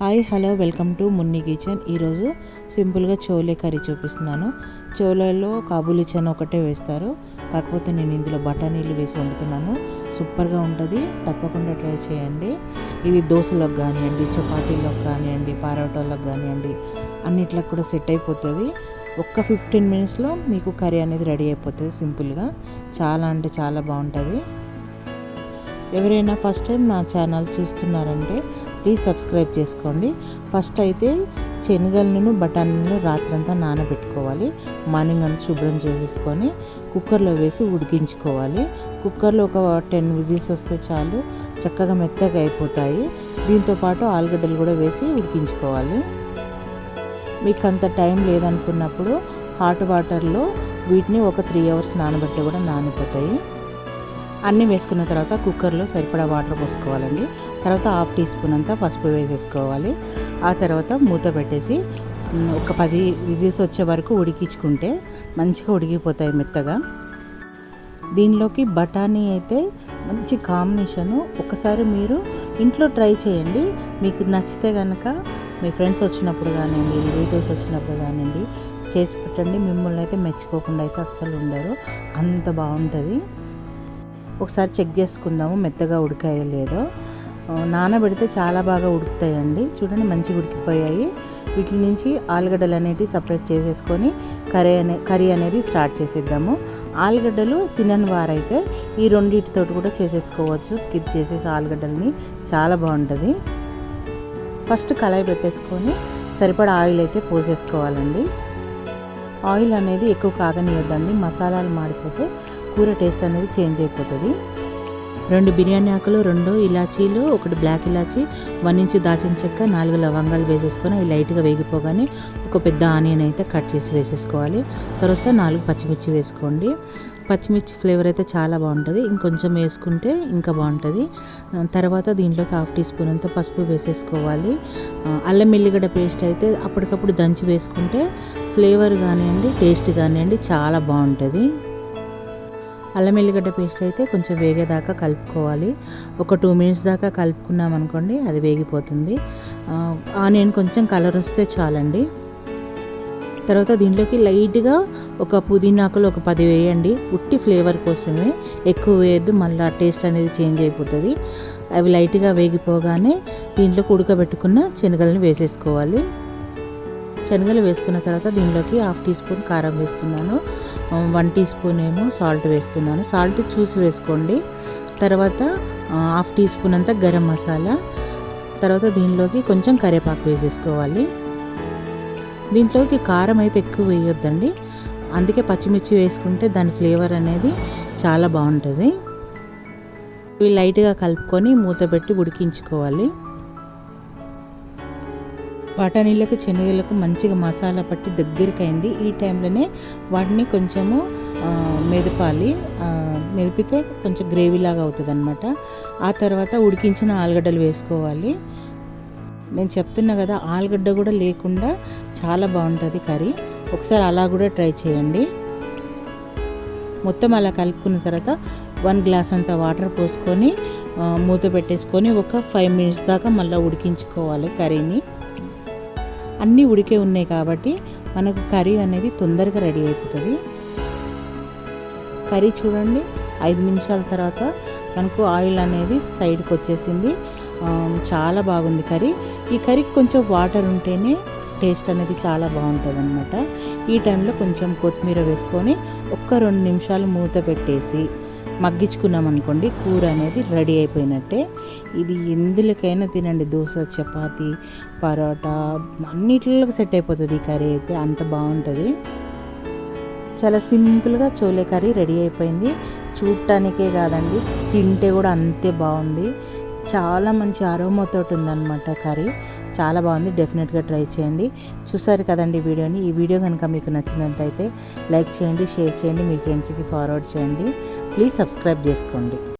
Hi hello welcome to Munni kitchen. ఈరోజు సింపుల్గా chole curry చూపిస్తున్నాను. చోలేలో కాబూలి చెన్న ఒకటే వేస్తారు. కాకపోతే నేను ఇందులో బఠానీలు వేసి వండుతున్నాను. సూపర్గా ఉంటుంది. తప్పకుండా ట్రై చేయండి. ఇది దోశలకు కానివ్వండి చపాతీలకు కానివ్వండి పారోటాలకు కానివ్వండి అన్నిట్లకు కూడా సెట్ అయిపోతుంది. ఒక్క ఫిఫ్టీన్ మినిట్స్లో మీకు కర్రీ అనేది రెడీ అయిపోతుంది సింపుల్గా. చాలా అంటే చాలా బాగుంటుంది. ఎవరైనా ఫస్ట్ టైం నా ఛానల్ చూస్తున్నారంటే ప్లీజ్ సబ్స్క్రైబ్ చేసుకోండి. ఫస్ట్ అయితే శనగలను బఠానీలను రాత్రంతా నానబెట్టుకోవాలి. మార్నింగ్ అంతా శుభ్రం చేసేసుకొని కుక్కర్లో వేసి ఉడికించుకోవాలి. కుక్కర్లో ఒక టెన్ విజిల్స్ వస్తే చాలు చక్కగా మెత్తగా అయిపోతాయి. దీంతోపాటు ఆలుగడ్డలు కూడా వేసి ఉడికించుకోవాలి. మీకు అంత టైం లేదనుకున్నప్పుడు హాట్ వాటర్లో వీటిని ఒక త్రీ అవర్స్ నానబెడితే కూడా నానిపోతాయి. అన్నీ వేసుకున్న తర్వాత కుక్కర్లో సరిపడా వాటర్ పోసుకోవాలండి. తర్వాత హాఫ్ టీ స్పూన్ అంతా పసుపు వేసేసుకోవాలి. ఆ తర్వాత మూత పెట్టేసి ఒక పది విజిల్స్ వచ్చే వరకు ఉడికించుకుంటే మంచిగా ఉడికిపోతాయి మెత్తగా. దీనిలోకి బఠానీ అయితే మంచి కాంబినేషను ఒకసారి మీరు ఇంట్లో ట్రై చేయండి. మీకు నచ్చితే కనుక మీ ఫ్రెండ్స్ వచ్చినప్పుడు కానివ్వండి రిలేటివ్స్ వచ్చినప్పుడు కానివ్వండి చేసి పెట్టండి. మిమ్మల్ని అయితే మెచ్చుకోకుండా అయితే అస్సలు ఉండరు. అంత బాగుంటుంది. ఒకసారి చెక్ చేసుకుందాము మెత్తగా ఉడికాయో లేదో. నానబెడితే చాలా బాగా ఉడుకుతాయండి. చూడండి మంచిగా ఉడికిపోయాయి. వీటి నుంచి ఆలుగడ్డలు అనేవి సపరేట్ చేసేసుకొని కర్రీ అనే కర్రీ అనేది స్టార్ట్ చేసేద్దాము. ఆలుగడ్డలు తినని వారైతే ఈ రెండింటితో కూడా చేసేసుకోవచ్చు. స్కిప్ చేసేసి ఆలుగడ్డల్ని చాలా బాగుంటుంది. ఫస్ట్ కళాయి పెట్టేసుకొని సరిపడా ఆయిల్ అయితే పోసేసుకోవాలండి. ఆయిల్ అనేది ఎక్కువ కాగనియద్దండి. మసాలాలు మాడిపోతే కూర టేస్ట్ అనేది చేంజ్ అయిపోతుంది. రెండు బిర్యానీ ఆకులు రెండు ఇలాచీలు ఒకటి బ్లాక్ ఇలాచీ వన్ ఇంచ్ దాచిన చెక్క నాలుగు లవంగాలు వేసేసుకొని అవి లైట్గా వేగిపోగానే ఒక పెద్ద ఆనియన్ అయితే కట్ చేసి వేసేసుకోవాలి. తర్వాత నాలుగు పచ్చిమిర్చి వేసుకోండి. పచ్చిమిర్చి ఫ్లేవర్ అయితే చాలా బాగుంటుంది. ఇంకొంచెం వేసుకుంటే ఇంకా బాగుంటుంది. తర్వాత దీంట్లోకి హాఫ్ టీ స్పూన్ అంతా పసుపు వేసేసుకోవాలి. అల్లం ఎల్లిగడ్డ పేస్ట్ అయితే అప్పటికప్పుడు దంచి వేసుకుంటే ఫ్లేవర్ కానివ్వండి టేస్ట్ కానివ్వండి చాలా బాగుంటుంది. అల్లం ఎల్లిగడ్డ పేస్ట్ అయితే కొంచెం వేగేదాకా కలుపుకోవాలి. ఒక టూ మినిట్స్ దాకా కలుపుకున్నాం అనుకోండి అది వేగిపోతుంది. ఆనియన్ కొంచెం కలర్ వస్తే చాలండి. తర్వాత దీంట్లోకి లైట్గా ఒక పుదీనాకులు ఒక పది వేయండి. ఉట్టి ఫ్లేవర్ కోసమే. ఎక్కువ వేయద్దు మళ్ళీ టేస్ట్ అనేది చేంజ్ అయిపోతుంది. అవి లైట్గా వేగిపోగానే దీంట్లోకి ఉడకబెట్టుకున్న శనగలను వేసేసుకోవాలి. శనగలు వేసుకున్న తర్వాత దీనిలోకి హాఫ్ టీ స్పూన్ కారం వేస్తున్నాను. వన్ టీ స్పూన్ ఏమో సాల్ట్ వేస్తున్నాను. సాల్ట్ చూసి వేసుకోండి. తర్వాత హాఫ్ టీ స్పూన్ అంతా గరం మసాలా. తర్వాత దీనిలోకి కొంచెం కరివేపాకు వేసేసుకోవాలి. దీంట్లోకి కారం అయితే ఎక్కువ వేయొద్దండి. అందుకే పచ్చిమిర్చి వేసుకుంటే దాని ఫ్లేవర్ అనేది చాలా బాగుంటుంది. ఇవి లైట్గా కలుపుకొని మూత పెట్టి ఉడికించుకోవాలి. బఠానీలకు శనగలకు మంచిగా మసాలా పట్టి దగ్గరికి అయింది ఈ టైంలోనే వాటిని కొంచెము మెదపాలి. మెదిపితే కొంచెం గ్రేవీ లాగా అవుతుంది అనమాట ఆ తర్వాత ఉడికించిన ఆలుగడ్డలు వేసుకోవాలి. నేను చెప్తున్నా కదా ఆలుగడ్డ కూడా లేకుండా చాలా బాగుంటుంది కర్రీ. ఒకసారి అలా కూడా ట్రై చేయండి. మొత్తం అలా కలుపుకున్న తర్వాత వన్ గ్లాస్ అంత వాటర్ పోసుకొని మూత పెట్టేసుకొని ఒక ఫైవ్ మినిట్స్ దాకా మళ్ళీ ఉడికించుకోవాలి కర్రీని. అన్నీ ఉడికే ఉన్నాయి కాబట్టి మనకు కర్రీ అనేది తొందరగా రెడీ అయిపోతుంది. కర్రీ చూడండి ఐదు నిమిషాల తర్వాత మనకు ఆయిల్ అనేది సైడ్కి వచ్చేసింది. చాలా బాగుంది కర్రీ. ఈ కర్రీకి కొంచెం వాటర్ ఉంటేనే టేస్ట్ అనేది చాలా బాగుంటుంది అనమాట ఈ టైంలో కొంచెం కొత్తిమీర వేసుకొని ఒక్క రెండు నిమిషాలు మూత పెట్టేసి మగ్గించుకున్నాం అనుకోండి కూర అనేది రెడీ అయిపోయినట్టే. ఇది ఎందులకైనా తినండి దోశ చపాతి పరోటా అన్నిటిలోకి సెట్ అయిపోతుంది ఈ కర్రీ అయితే అంత బాగుంటుంది. చాలా సింపుల్గా చోలే కర్రీ రెడీ అయిపోయింది. చూడటానికే కాదండి తింటే కూడా అంతే బాగుంది. చాలా మంచి అరోమాతో ఉందన్నమాట కర్రీ. చాలా బాగుంది. డెఫినెట్గా ట్రై చేయండి. చూసారు కదండి వీడియోని. ఈ వీడియో కనుక మీకు నచ్చినట్లయితే లైక్ చేయండి షేర్ చేయండి మీ ఫ్రెండ్స్కి ఫార్వర్డ్ చేయండి. ప్లీజ్ సబ్స్క్రైబ్ చేసుకోండి.